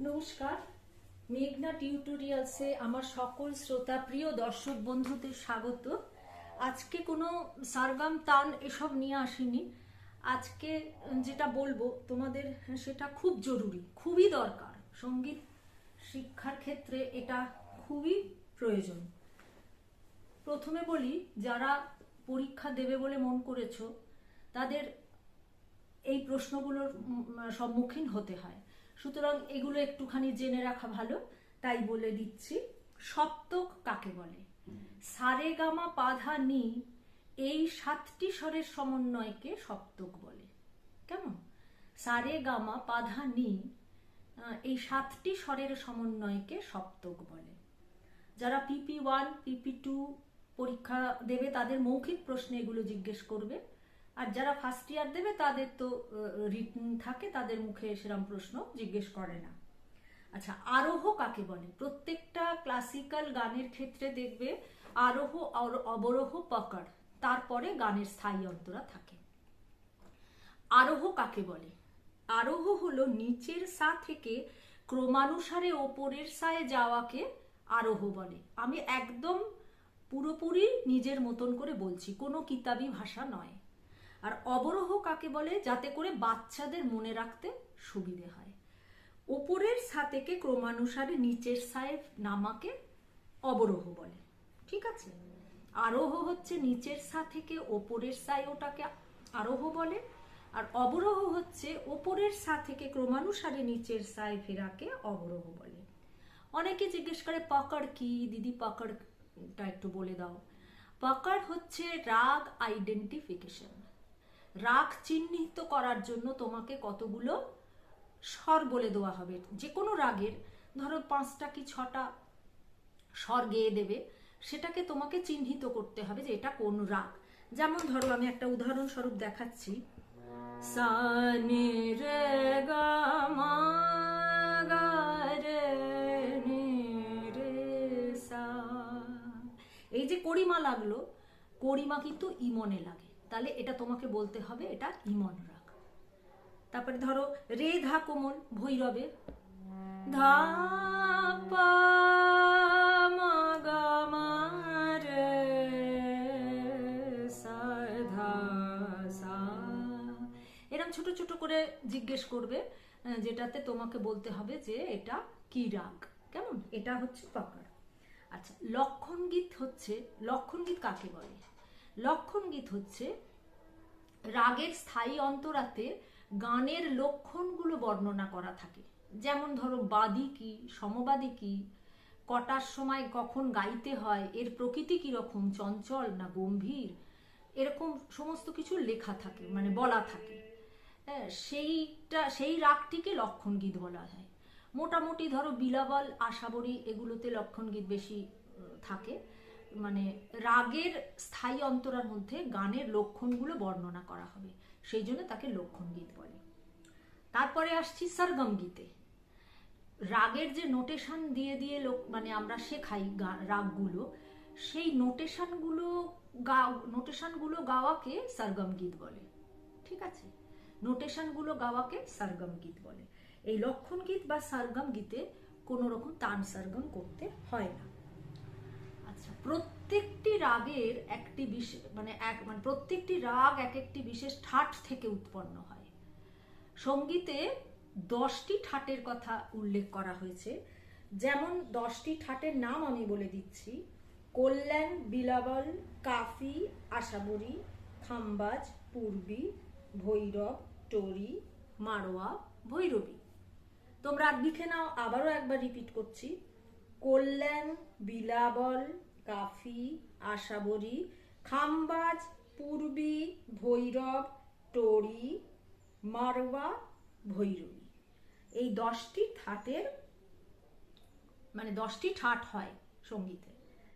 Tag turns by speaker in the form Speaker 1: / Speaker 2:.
Speaker 1: নমস্কার। মেঘনা টিউটোরিয়ালসে আমার সকল শ্রোতা, প্রিয় দর্শক বন্ধুদের স্বাগত। আজকে কোনো সারগাম, তান এসব নিয়ে আসিনি। আজকে যেটা বলব তোমাদের, সেটা খুব জরুরি, খুবই দরকার। সংগীত শিক্ষার ক্ষেত্রে এটা খুবই প্রয়োজন। প্রথমে বলি, যারা পরীক্ষা দেবে বলে মন করেছ, তাদের এই প্রশ্নগুলোর সম্মুখীন হতে হয়। সুতরাং এগুলো একটুখানি জেনে রাখা ভালো, তাই বলে দিচ্ছি। সপ্তক কাকে বলে? সারে গামা পাধা নি, এই সাতটি স্বরের সমন্বয়কে সপ্তক বলে। কেমন? সারে গামা পাধা নি এই সাতটি স্বরের সমন্বয়কে সপ্তক বলে। যারা পিপি ওয়ান পিপি টু পরীক্ষা দেবে, তাদের মৌখিক প্রশ্নে এগুলো জিজ্ঞেস করবে। আর যারা ফার্স্ট ইয়ার দেবে, তাদের তো রিটার্ন থাকে, তাদের মুখে সেরকম প্রশ্ন জিজ্ঞেস করে না। আচ্ছা আরোহ কাকে বলে? প্রত্যেকটা ক্লাসিক্যাল গানের ক্ষেত্রে দেখবে, আরোহ অবরোহ পকড় তারপরে গানের স্থায়ী অন্তরা থাকে। আরোহ কাকে বলে? আরোহ হলো নিচের সা থেকে ক্রমানুসারে ওপরের সায় যাওয়াকে আরোহ বলে। আমি একদম পুরোপুরি নিজের মতন করে বলছি, কোনো কিতাবি ভাষা নয়। আর অবরোহ কাকে বলে? যাতে করে বাচ্চাদের মনে রাখতে সুবিধে হয়। ওপরের সা থেকে ক্রমানুসারে নিচের সায় নামাকে অবরোহ বলে। ঠিক আছে? আরোহ হচ্ছে নিচের সা থেকে ওপরের সায় ওটাকে আরোহ বলে। আর অবরোহ হচ্ছে ওপরের সা থেকে ক্রমানুসারে নিচের সায় ফেরাকে অবরোহ বলে। অনেকে জিজ্ঞেস করে পাকড় কি? দিদি পাকড়টা একটু বলে দাও। পাকড় হচ্ছে রাগ আইডেন্টিফিকেশন। রাগ চিহ্নিত করার জন্য তোমাকে কতগুলো স্বর বলে দেওয়া হবে। যে কোনো রাগের, ধরো পাঁচটা কি ছটা স্বর গেয়ে দেবে, সেটাকে তোমাকে চিহ্নিত করতে হবে যে এটা কোন রাগ। যেমন ধরো আমি একটা উদাহরণস্বরূপ দেখাচ্ছি। মা গা রে এই যে করিমা লাগল, করিমা কিন্তু ইমনে লাগে। তাহলে এটা তোমাকে বলতে হবে এটা ইমন রাগ। তারপরে ধরো, রে ধা কোমল, ভৈরবে। ধা ছোট ছোট করে জিজ্ঞেস করবে যেটাতে তোমাকে বলতে হবে যে এটা কি রাগ। কেমন? এটা হচ্ছে পাকার আচ্ছা লক্ষণ গীত হচ্ছে লক্ষণ গীত কাকে বলে? লক্ষণ গীত হচ্ছে রাগের স্থায়ী অন্তরাতে গানের লক্ষণগুলো বর্ণনা করা থাকে। যেমন ধরো, বাদী কি, সমবাদী কি, কটার সময় কখন গাইতে হয়, এর প্রকৃতি কীরকম, চঞ্চল না গম্ভীর, এরকম সমস্ত কিছু লেখা থাকে মানে বলা থাকে। হ্যাঁ সেইটা, সেই রাগটিকে লক্ষণ গীত বলা হয়। মোটামুটি ধরো বিলাবল আশাবরী এগুলোতে লক্ষণ গীত বেশি থাকে। মানে রাগের স্থায়ী অন্তরার মধ্যে গানের লক্ষণগুলো বর্ণনা করা হবে। সেই জন্য তাকে লক্ষণ গীত বলে। তারপরে আসছি সরগম গীতে। রাগের যে নোটেশন দিয়ে দিয়ে লোক মানে আমরা শেখাই রাগগুলো, সেই নোটেশনগুলো গা নোটেশনগুলো গাওয়াকে সরগম গীত বলে। ঠিক আছে? নোটেশনগুলো গাওয়াকে সরগম গীত বলে। এই লক্ষণ গীত বা সরগম গীতে কোনো রকম তান সরগম করতে হয় না। আচ্ছা প্রত্যেকটি রাগের একটি বিশেষ মানে এক মানে প্রত্যেকটি রাগ এক একটি বিশেষ ঠাট থেকে উৎপন্ন হয়। সঙ্গীতে দশটি ঠাটের কথা উল্লেখ করা হয়েছে। যেমন, দশটি ঠাটের নাম আমি বলে দিচ্ছি। কল্যাণ, বিলাবল, কাফি, আশাবরী, খাম্বাজ, পূর্বী, ভৈরব, টরি, মারোয়া, ভৈরবী। তোমরা লিখে নাও, আবারও একবার রিপিট করছি। কল্যাণ, বিলাবল কাফি, আশাবরী, খাম্বাজ, পূর্বী, ভৈরব, টরি, মারওয়া ভৈরবী এই দশটি ঠাটের মানে দশটি ঠাট হয় সঙ্গীতে।